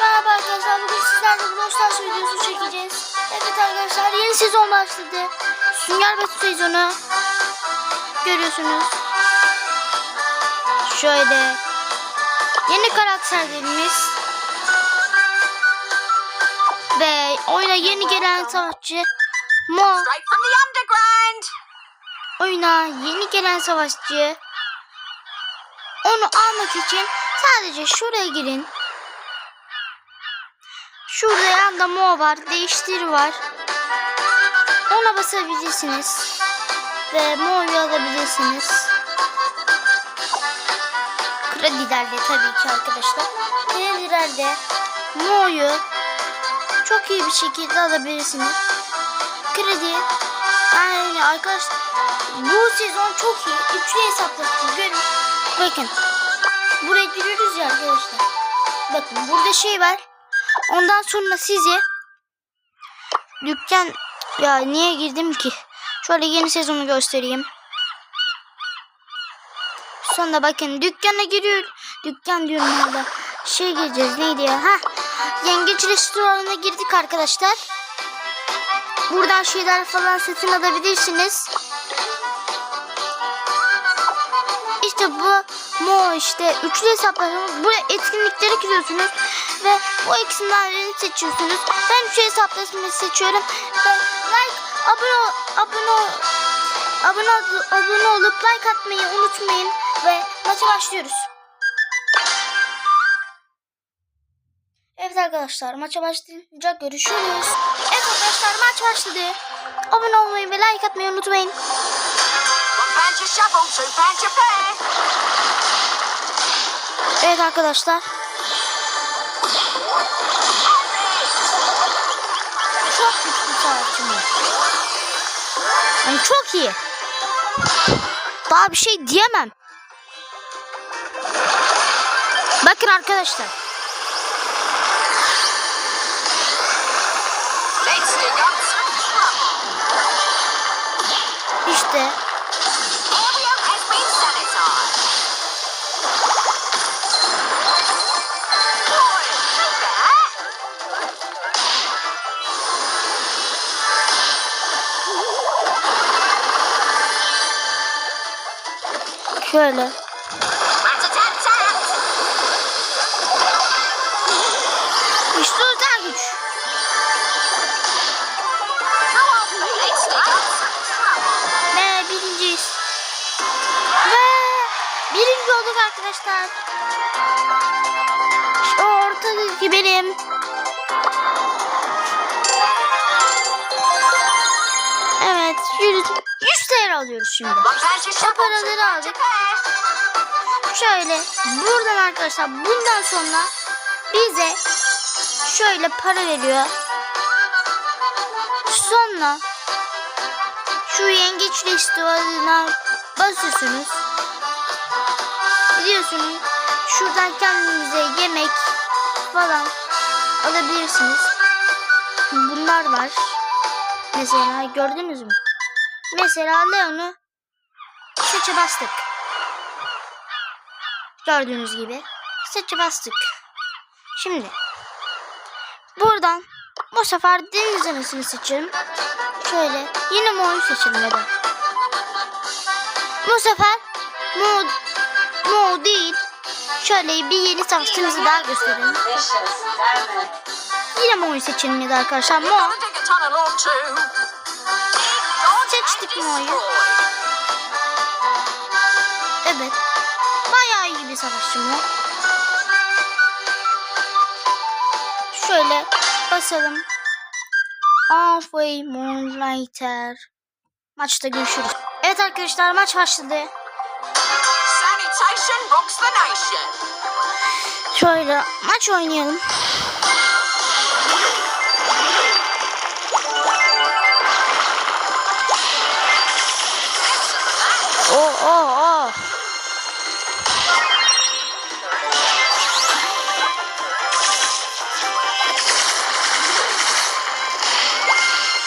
Merhaba arkadaşlar. Bugün sizlerle Brawl Stars videosu çekeceğiz. Evet arkadaşlar yeni sezon başladı. Sünger Bob sezonu. Görüyorsunuz. Şöyle. Yeni karakterlerimiz. Ve oyuna yeni gelen savaşçı Mo. Oyuna yeni gelen savaşçı. Onu almak için sadece şuraya girin. Şurada yanda Mo var, değiştir var. Ona basabilirsiniz. Ve Mo'yu alabilirsiniz. Kredilerde tabii ki arkadaşlar. Kredilerde Mo'yu çok iyi bir şekilde alabilirsiniz. Kredi yani arkadaşlar bu sezon çok iyi. Üçlü hesaplaştık. Görün. Bakın. Buraya giriyoruz ya arkadaşlar. Bakın burada şey var. Ondan sonra sizi dükkan ya niye girdim ki? Şöyle yeni sezonu göstereyim. Sonra bakın dükkana giriyor. Dükkan diyorum orada. Şey gireceğiz neydi ya? Ha. Yengeç restoranına girdik arkadaşlar. Buradan şeyler falan satın alabilirsiniz. İşte bu Mo işte üçlü hesaplaşma. Bu etkinliklere giriyorsunuz ve bu isimleri seçiyorsunuz. Ben üçlü hesaplaşmayı seçiyorum ve like abone abone abone abone olup like atmayı unutmayın ve maça başlıyoruz. Evet arkadaşlar maça başlayınca görüşürüz. Evet arkadaşlar maç başladı. Abone olmayı ve like atmayı unutmayın. One band your shovel, Evet arkadaşlar. Çok güçlü savaşçım var. Yani çok iyi. Daha bir şey diyemem. Bakın arkadaşlar. İşte şöyle. İşte özel güç. Ve birinciyiz. Ve birinci olduk arkadaşlar. Şu ortadaki benim. Evet 100, 100 TL alıyoruz şimdi. Shovel, two paraları aldık. Şöyle buradan arkadaşlar bundan sonra bize şöyle para veriyor. Sonra şu yengeç restoranına basıyorsunuz. Biliyorsunuz şuradan kendinize yemek falan alabilirsiniz. Bunlar var. Mesela gördünüz mü? Mesela Leon'u seçe bastık. Gördüğünüz gibi seçe bastık. Şimdi buradan bu sefer deniz anasını seçelim. Şöyle yine moru seçelim ya da. Bu sefer mo, mo değil. Şöyle bir yeni savaşçımızı daha gösterelim. Yine mo'yu seçelim ya da arkadaşlar. Mo mo'yu. destroy. Evet. Bayağı iyi bir savaşçı Mo. Şöyle basalım. Halfway Moonlighter. Maçta görüşürüz. Evet arkadaşlar maç başladı. Sanitation rocks the nation. Şöyle maç oynayalım. Oh oh.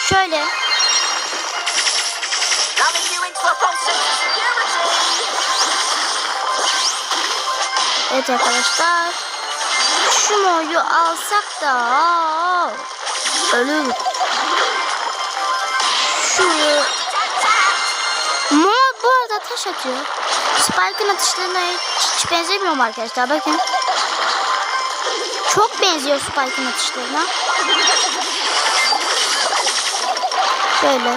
Şöyle. Evet arkadaşlar. Şu moyu alsak da ölürüm. Şu Mo taş atıyor. Spike'ın atışlarına hiç, benzemiyorum arkadaşlar. Bakın. Çok benziyor Spike'ın atışlarına. Şöyle.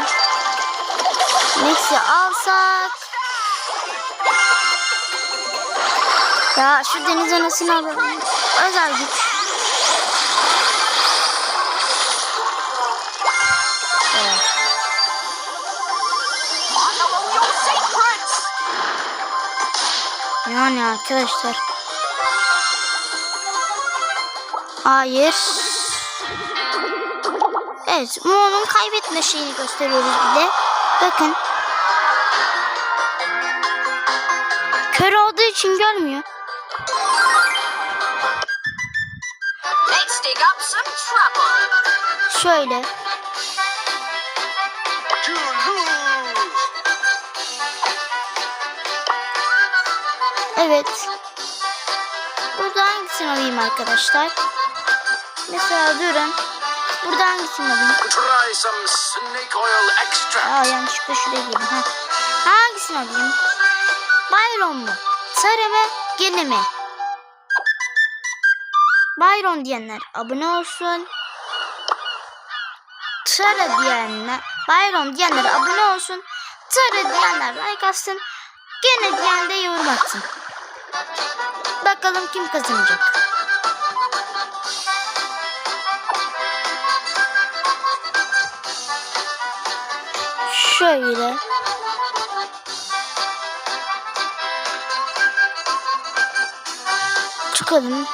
Nexi alsak. Ya şu deniz anasını alalım. Özel güç. Yani arkadaşlar. Hayır. Evet, Mo'nun kaybetme şeyini gösteriyoruz bir de. Bakın. Kör olduğu için görmüyor. Şöyle. Evet. Burada hangisini alayım arkadaşlar? Mesela durun. Burada hangisini alayım? Aa yanlışlıkla şuraya girdim. Ha. Hangisini alayım? Byron mu? Sarı mı? Gene mi? Byron diyenler abone olsun. Sarı diyenler, Byron diyenler abone olsun. Sarı diyenler like atsın. Gene diyen de yorum atsın. Bakalım kim kazanacak. Şöyle. Çıkalım.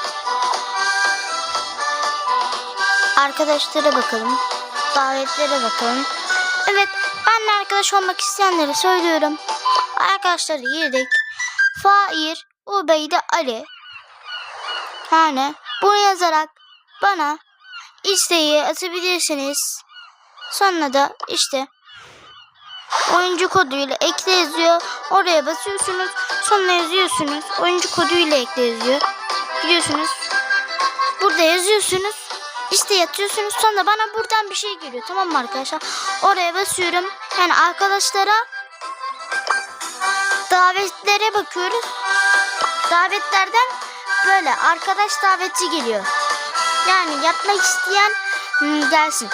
Arkadaşlara bakalım. Davetlere bakalım. Evet, benle arkadaş olmak isteyenlere söylüyorum. Arkadaşları girdik. Fair, Ubeyde Ali. Yani bunu yazarak bana isteği atabilirsiniz. Sonra da işte oyuncu koduyla ekle yazıyor. Oraya basıyorsunuz. Sonra yazıyorsunuz. Oyuncu koduyla ekle yazıyor. Gidiyorsunuz. Burada yazıyorsunuz. İşte yatıyorsunuz. Sonra bana buradan bir şey geliyor. Tamam mı arkadaşlar? Oraya basıyorum. Yani arkadaşlara davetlere bakıyoruz. Davetlerden böyle arkadaş daveti geliyor. Yani yapmak isteyen gelsin.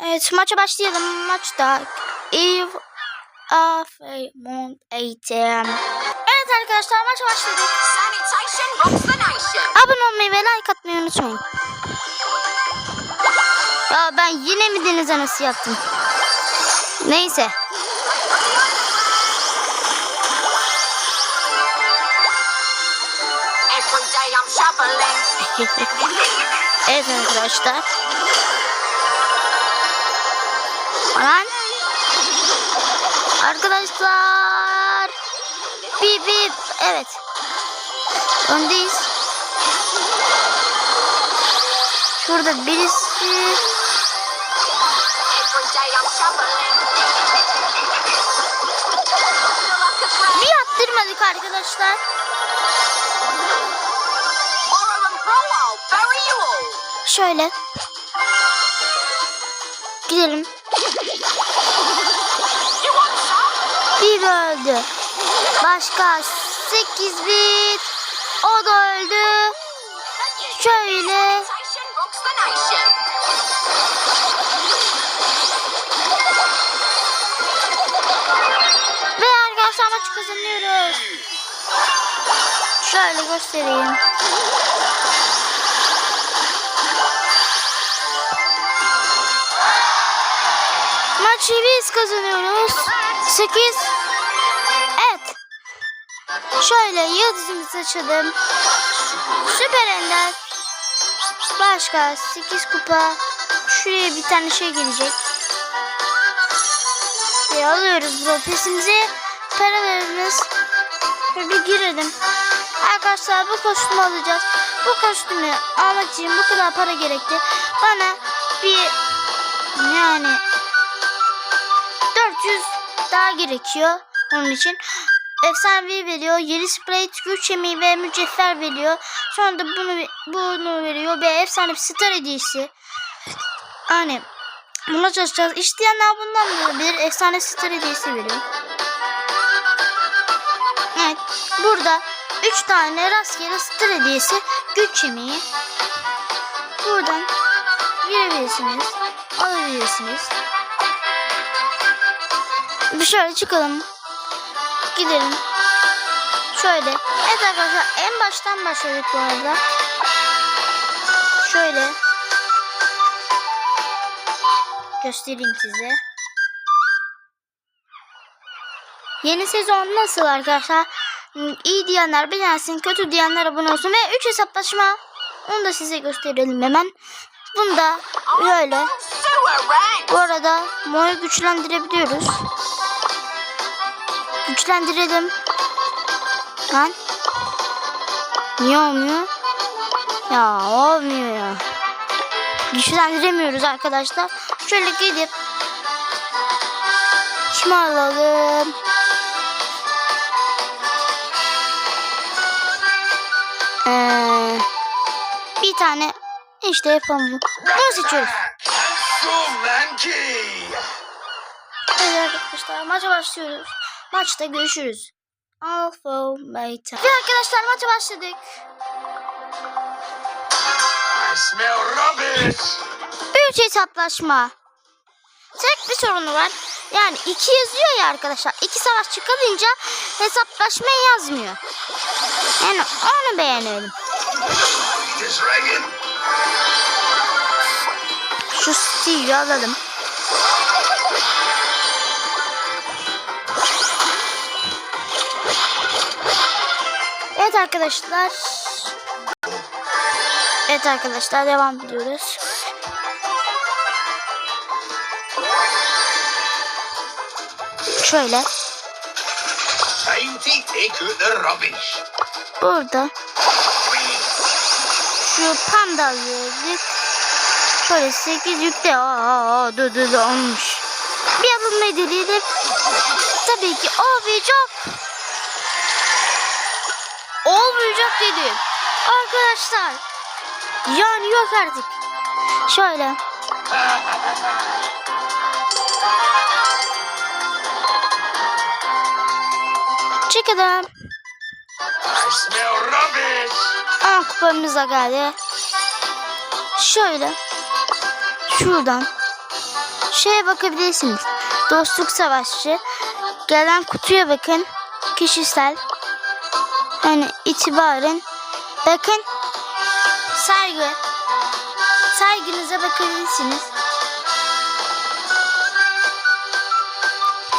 Evet maça başlayalım. Maçta Eve of Mount ATM. Evet arkadaşlar maça başladık. Abone olmayı ve like atmayı unutmayın. Ya ben yine mi deniz anası yaptım? Neyse. evet arkadaşlar. Lan. Arkadaşlar. Bip bip. Evet. Öndeyiz. Şurada birisi. Every day I'm Şöyle. Gidelim. Bir öldü. Başka 8 bit. O da öldü. Şöyle. Ve arkadaşlar maçı kazanıyoruz. Şöyle göstereyim. Maçı kazanıyoruz. 8 Evet. Şöyle yıldızımızı açalım. Süper Ender. Başka 8 kupa. Şuraya bir tane şey gelecek. Ve alıyoruz bro pesimizi. Paralarımız. Ve bir girelim. Arkadaşlar bu kostümü alacağız. Bu kostümü almak için bu kadar para gerekti. Bana bir yani 400 daha gerekiyor onun için. efsanevi veriyor. Yeni sprey, güç yemeği ve mücevher veriyor. Sonra da bunu bunu veriyor ve efsane bir star hediyesi. Yani buna çalışacağız. İsteyenler bundan da alabilir. Efsane star hediyesi veriyor. Evet. Burada 3 tane rastgele star hediyesi güç yemeği. Buradan girebilirsiniz. Alabilirsiniz. Şöyle çıkalım. Gidelim. Şöyle. Evet arkadaşlar en baştan başladık bu arada. Şöyle. Göstereyim size. Yeni sezon nasıl arkadaşlar? Hmm, İyi diyenler beğensin, kötü diyenler abone olsun ve 3 hesaplaşma. Onu da size gösterelim hemen. Bunu da böyle. Bu arada moyu güçlendirebiliyoruz. Güçlendirelim. Lan. Niye olmuyor? Ya olmuyor ya. Güçlendiremiyoruz arkadaşlar. Şöyle gidip kimi alalım? Ee, bir tane işte yapalım. Bunu seçiyoruz. Evet arkadaşlar maça başlıyoruz. Maçta görüşürüz. Alpha Beta. Ve arkadaşlar maça başladık. Büyük hesaplaşma. Tek bir sorunu var. Yani iki yazıyor ya arkadaşlar. İki savaş çıkarınca hesaplaşma yazmıyor. Yani onu beğenelim. Şu Steve'i alalım. Evet arkadaşlar. Evet arkadaşlar devam ediyoruz. Şöyle burada şu panda alıyorduk. Şöyle 8 yükte aa dur dur olmuş. Bir alınmayı deneyelim. Tabii ki olmayacak. Olmayacak dedim. Arkadaşlar. Yani yok artık. Şöyle. Çıkalım. Aa kupamız da geldi. Şöyle. Şuradan. Şeye bakabilirsiniz. Dostluk savaşçı. Gelen kutuya bakın. Kişisel. Yani itibaren. Bakın. Saygı. Saygınıza bakabilirsiniz.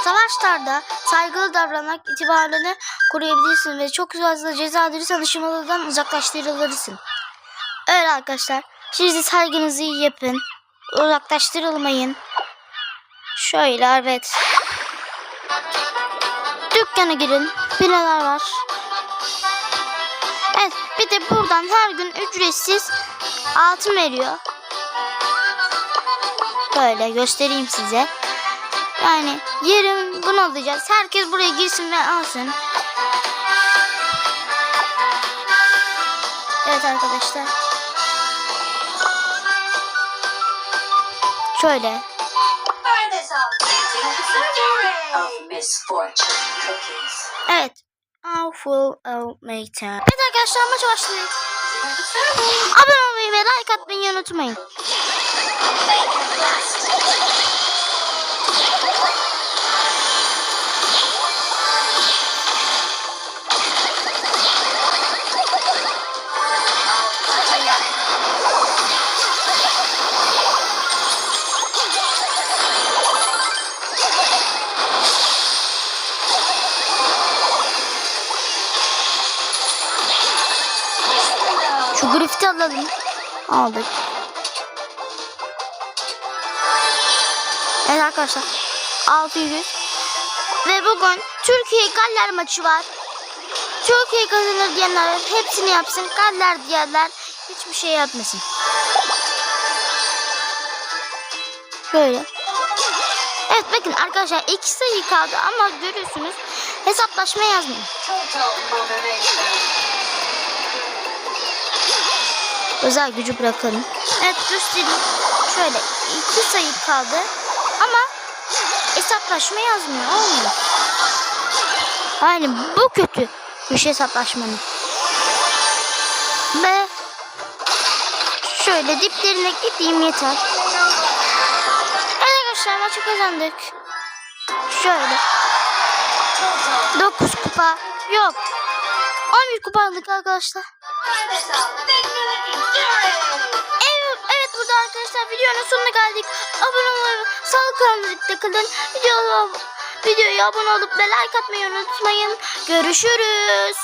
Savaşlarda saygılı davranarak itibarını koruyabilirsin ve çok fazla ceza alırsan ışımalıdan uzaklaştırılırsın. Evet arkadaşlar. Siz de saygınızı iyi yapın. Uzaklaştırılmayın. Şöyle evet. Dükkana girin. Binalar var. Buradan her gün ücretsiz altın veriyor. Böyle göstereyim size. Yani yarın bunu alacağız. Herkes buraya girsin ve alsın. Evet arkadaşlar. Şöyle. Evet. Awful Automator. Evet arkadaşlar maça başlıyor. Abone olmayı ve like atmayı unutmayın. Grifti alalım. Aldık. Evet arkadaşlar. 600. Ve bugün Türkiye Galler maçı var. Türkiye kazanır diyenler hepsini yapsın. Galler diyenler hiçbir şey yapmasın. Böyle. Evet bakın arkadaşlar iki sayı kaldı ama görüyorsunuz Hesaplaşma yazmıyor. Özel gücü bırakalım. Evet göstereyim. Şöyle iki sayı kaldı. Ama hesaplaşma yazmıyor. Olmuyor. Yani bu kötü. Bir şey hesaplaşmanın. Ve şöyle diplerine gideyim yeter. Evet arkadaşlar maçı kazandık. Şöyle. 9 kupa. Yok. 11 kupa aldık arkadaşlar. Evet, evet burada arkadaşlar videonun sonuna geldik. Abone olmayı, sağlık kanalımızda kalın. Video, videoya abone olup ve like atmayı unutmayın. Görüşürüz.